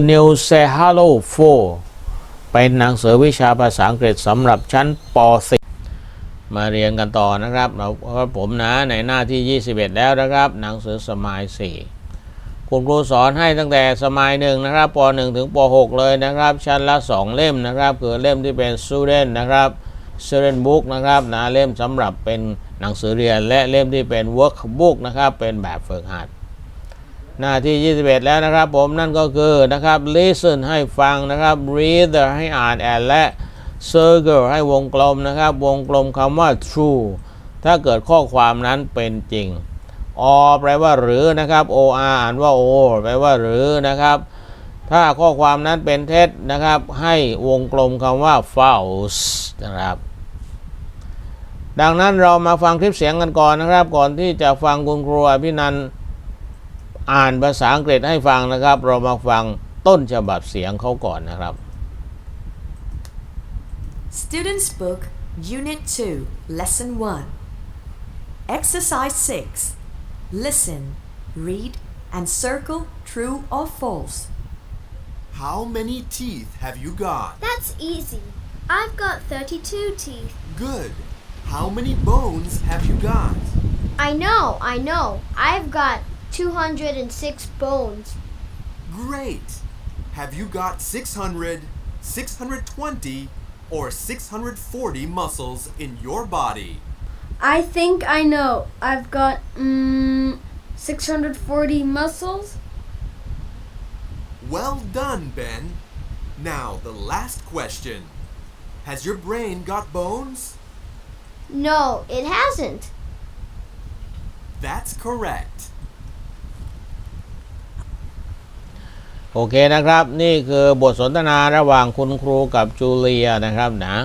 New Say Hello 4 เป็นหนังสือวิชาภาษาอังกฤษสำหรับชั้นป .4 มาเรียนกันต่อนะครับเราก็ผมนะในหน้าที่ 21 แล้วนะครับ หนังสือสมาย4คุณครูสอนให้ตั้งแต่สมัยหนึ่งนะครับป .1 ถึงป .6 เลยนะครับ ชั้นละ 2 เล่มนะครับ คือเล่มที่เป็น student นะครับ student book นะครับนะเล่มสำหรับเป็นหนังสือเรียนและเล่มที่เป็น workbook นะครับเป็นแบบฝึกหัด หน้าที่ 21 แล้วนะครับ ผมนั่นก็คือนะครับ listen ให้ฟังนะครับ read ให้อ่าน and และ circle ให้วงกลมนะครับ วงกลมคำว่า true ถ้าเกิดข้อความนั้นเป็นจริง or แปลว่าหรือนะครับ or อ่านว่า or แปลว่าหรือนะครับ ถ้าข้อความนั้นเป็นเท็จนะครับ ให้วงกลมคำว่า false นะครับดังนั้นเรามาฟังคลิปเสียงกันก่อนนะครับ ก่อนที่จะฟังคุณครูอภินันท์ อ่านภาษาอังกฤษให้ฟังนะครับ เรามาฟังต้นฉบับเสียงเขาก่อนนะครับ Students Book, Unit 2, Lesson 1. Exercise 6. Listen, read, and circle true or false. How many teeth have you got? That's easy. I've got 32 teeth. Good. How many bones have you got? I know, I know. I've got 206 bones. Great. Have you got 600, 620, or 640 muscles in your body? I think I know. I've got mm, 640 muscles. Well done, Ben. Now, the last question. Has your brain got bones? No, it hasn't. That's correct. โอเคนะครับ นี่คือบทสนทนาระหว่างคุณครูกับจูเลียนะครับนะ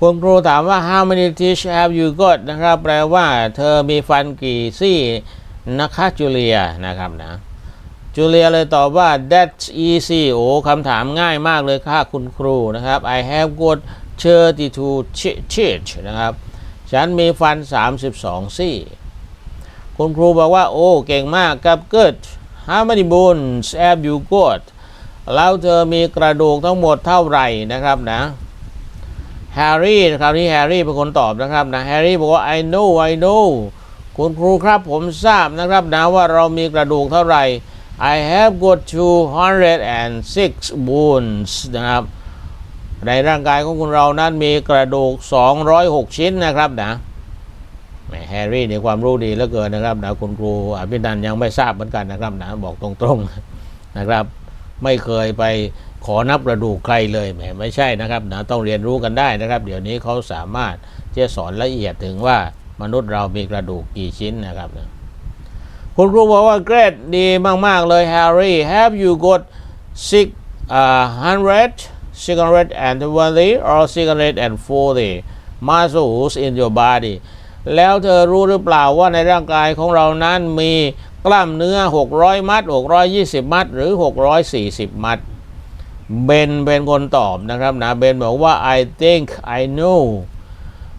คุณครูถามว่า how many teeth have you got นะครับ แปลว่าเธอมีฟันกี่ซี่นะคะจูเลียนะครับนะจูเลียเลยตอบว่า that's easy โอ้คำถามง่ายมากเลยค่ะคุณครูนะครับ I have got 32 teeth นะครับ ฉันมีฟัน 32 ซี่ คุณครูบอกว่า โอ้ เก่งมากครับ good how many bones have you got แล้วเธอมีกระดูกทั้งหมดเท่าไหร่นะครับนะแฮร์รี่คราวนี้แฮร์รี่เป็นคนตอบนะครับนะแฮร์รี่บอกว่า I know I know คุณครูครับผมทราบนะครับนะว่าเรามีกระดูกเท่าไหร่ I have got 206 bones นะครับ ในร่างกายของคุณเรานั้นมีกระดูก 206 ชิ้นนะครับนะ แฮร์รี่นี่ความรู้ดีเหลือเกินนะครับนะคุณครูอภินันยังไม่ทราบเหมือนกันนะครับนะบอกตรงๆนะครับ ไม่เคยไปขอนับกระดูกใครเลยแหมไม่ใช่นะครับนะต้องเรียนรู้กันได้นะครับ เดี๋ยวนี้เขาสามารถจะสอนละเอียดถึงว่ามนุษย์เรามีกระดูกกี่ชิ้นนะครับนะคุณครูบอกว่าเกรดดีมาก ๆ เลยแฮร์รี่ have you got six uh, hundred six hundred and twenty or six hundred and forty muscles in your body แล้วเธอรู้หรือเปล่าว่าในร่างกายของเรานั้นมีกล้ามเนื้อ 600 มัด 620 มัด หรือ 640 มัด เบนเป็นคนตอบนะครับนะ เบนบอกว่า I think I know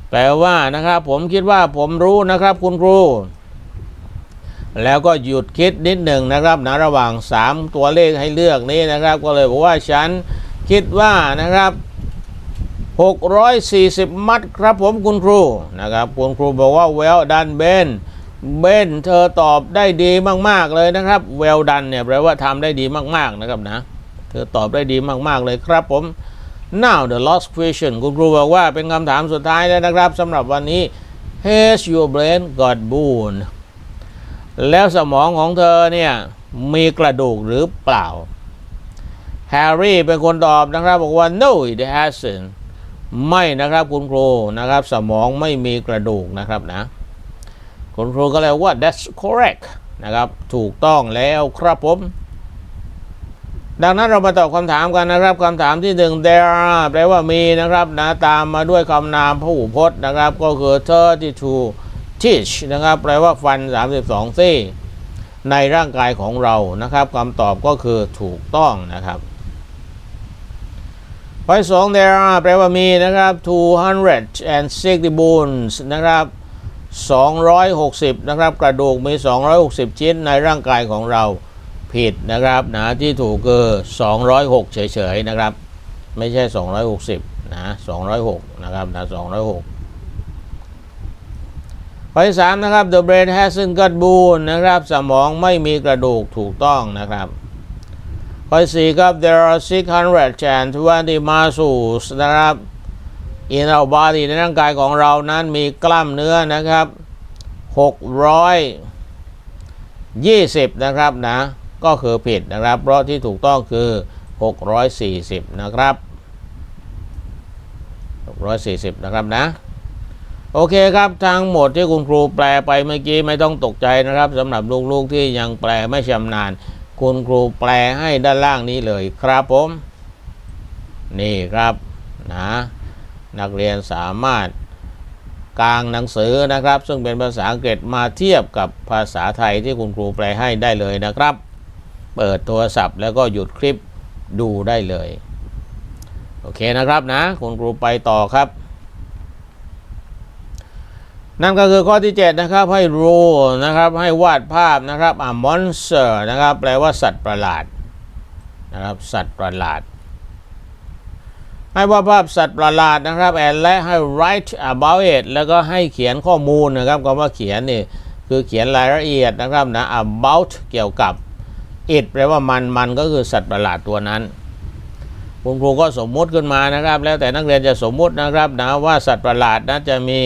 แปลว่านะครับ ผมคิดว่าผมรู้นะครับคุณครู แล้วก็หยุดคิดนิดหนึ่งนะครับนะระหว่าง 3 ตัวเลขให้เลือกนี้นะครับ ก็เลยบอกว่าฉันคิดว่านะครับ 640 มัดครับผมคุณครูนะครับคุณครูบอกว่า well done Ben เบนเธอตอบได้ดีมากๆเลยนะครับ well done เนี่ยแปลว่าทำได้ดีมากๆนะครับนะ เธอตอบได้ดีมากๆเลยครับผม now the last question คุณครูบอกว่าเป็นคำถามสุดท้ายแล้วนะครับสำหรับวันนี้ has your brain got bone แล้วสมองของเธอเนี่ยมีกระดูกหรือเปล่าแฮร์รี่เป็นคนตอบนะครับบอกว่า no it hasn't ไม่นะครับคุณครูนะครับ สมองไม่มีกระดูกนะครับนะคุณครูก็เลยว่า that's correct นะครับถูกต้องแล้วครับผม ดังนั้นเรามาตอบคำถามกันนะครับคำถามที่หนึ่ง there แปลว่ามีนะครับนะตามมาด้วยคำนามพหูพจน์นะครับ ก็คือ32 teeth นะครับ แปลว่าฟัน 32ซี่ในร่างกายของเรานะครับคำตอบก็คือถูกต้องนะครับ ข้อที่สอง there are แปลว่ามีนะครับ260 bones นะครับ260 นะครับ กระดูกมี 260 ชิ้นในร่างกายของเราผิดนะครับนะที่ถูกคือ 206 เฉยๆนะครับ ไม่ใช่ 260 นะ 206 นะครับนะ206ข้อที่สามนะครับ the brain hasn't got bone นะครับ สมองไม่มีกระดูกถูกต้องนะครับ ข้อสี่ครับ there are 620 muscles นะครับ in our body ในร่างกายของเรานั้นมีกล้ามเนื้อนะครับ 620 นะครับนะ ก็คือผิดนะครับ เพราะที่ถูกต้องคือ 640 นะครับ 640 นะครับนะ โอเคครับทั้งหมดที่คุณครูแปลไปเมื่อกี้ไม่ต้องตกใจนะครับสำหรับลูกๆที่ยังแปลไม่ชำนาญ คุณครูแปลให้ด้านล่างนี้เลยครับผม นี่ครับนะนักเรียนสามารถกางหนังสือนะครับ ซึ่งเป็นภาษาอังกฤษมาเทียบกับภาษาไทยที่คุณครูแปลให้ได้เลยนะครับ เปิดโทรศัพท์แล้วก็หยุดคลิปดูได้เลย โอเคนะครับนะ คุณครูไปต่อครับ นั่นก็คือข้อที่ 7 นะครับให้ rule นะครับให้วาดภาพนะครับ a monster นะครับแปลว่าสัตว์ประหลาดนะครับสัตว์ประหลาด ให้วาดภาพสัตว์ประหลาดนะครับและให้ write about it แล้วก็ให้เขียนข้อมูลนะครับคำว่าเขียนนี่คือเขียนรายละเอียดนะครับนะ about เกี่ยวกับ it แปลว่ามันมันก็คือสัตว์ประหลาดตัวนั้นคุณครูก็สมมุติขึ้นมานะครับ แล้วแต่นักเรียนจะสมมุตินะครับนะว่าสัตว์ประหลาดนั้นจะมี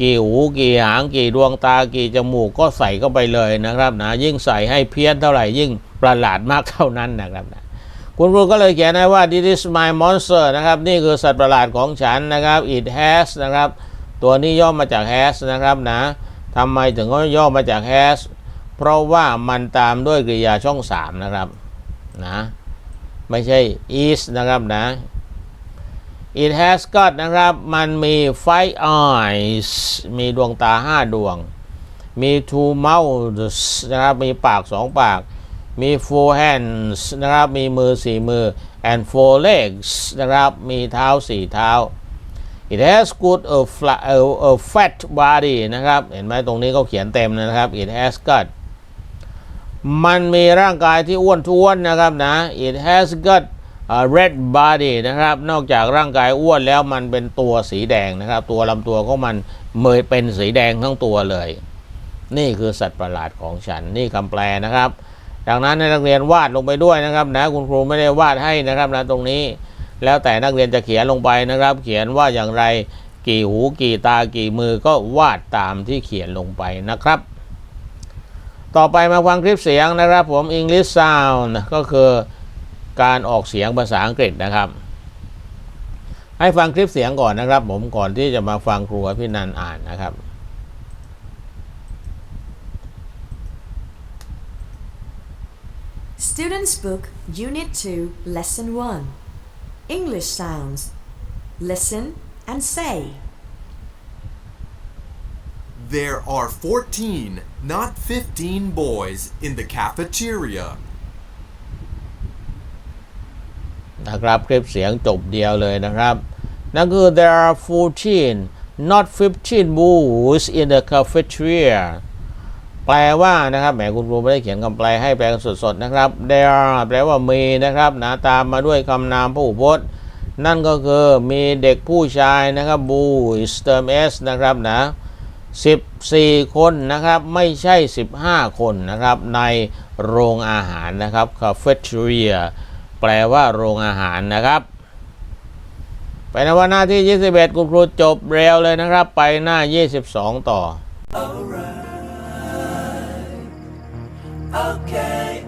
กี่หูกี่หางกี่ดวงตากี่จมูกก็ใส่เข้าไปเลยนะครับนะยิ่งใส่ให้เพี้ยนเท่าไหร่ยิ่งประหลาดมากเท่านั้นนะครับนะคุณครูก็เลยเขียนให้ว่า this is my monster นะครับนี่คือสัตว์ประหลาดของฉันนะครับ it has นะครับตัวนี้ย่อมาจาก has นะครับนะทำไมถึงก็ย่อมาจาก has เพราะว่ามันตามด้วยกริยาช่อง 3 นะครับนะไม่ใช่ is นะครับนะ it has got นะครับ มันมี five eyes มีดวงตา5ดวง มี two mouths นะครับ มีปาก2ปาก มี four hands นะครับ มีมือ4มือ and four legs นะครับ มีเท้า4เท้า it has good a, flat, a, a fat body นะครับ เห็นไหมตรงนี้เขาเขียนเต็มนะครับ it has got มันมีร่างกายที่อ้วนท้วนนะครับนะ it has got red body นะครับ นอกจากร่างกายอ้วนแล้วมันเป็นตัวสีแดงนะครับ ตัวลำตัวของมันเมยเป็นสีแดงทั้งตัวเลย นี่คือสัตว์ประหลาดของฉันนี่คำแปลนะครับ ดังนั้นให้นักเรียนวาดลงไปด้วยนะครับนะคุณครูไม่ได้วาดให้นะครับนะตรงนี้ แล้วแต่นักเรียนจะเขียนลงไปนะครับ เขียนว่าอย่างไรกี่หูกี่ตากี่มือก็วาดตามที่เขียนลงไปนะครับ ต่อไปมาฟังคลิปเสียงนะครับผม English Sound ก็คือ การออกเสียงภาษาอังกฤษนะครับ ให้ฟังคลิปเสียงก่อนนะครับ ผมก่อนที่จะมาฟังครูอภินันท์อ่านนะครับ Students Book, Unit 2, Lesson 1. English Sounds. Listen and say. There are 14, not 15 boys in the cafeteria. นะครับคลิปเสียงจบเดียวเลยนะครับ นั่นคือ there are 14 not 15 booths in the cafeteria แปลว่านะครับแหมคุณครูไม่ได้เขียนคำแปลให้แปลสดๆนะครับ there are แปลว่ามีนะครับนะตามมาด้วยคำนามผู้พจน์ นั่นก็คือมีเด็กผู้ชายนะครับ boys เติม s นะครับนะ14 คนนะครับไม่ใช่ 15 คนนะครับในโรงอาหารนะครับ cafeteria แปลว่าโรงอาหารนะครับไปในวันหน้าที่ 21 คุณครูจบเร็วเลยนะครับ ไปหน้า 22 ต่อ Okay,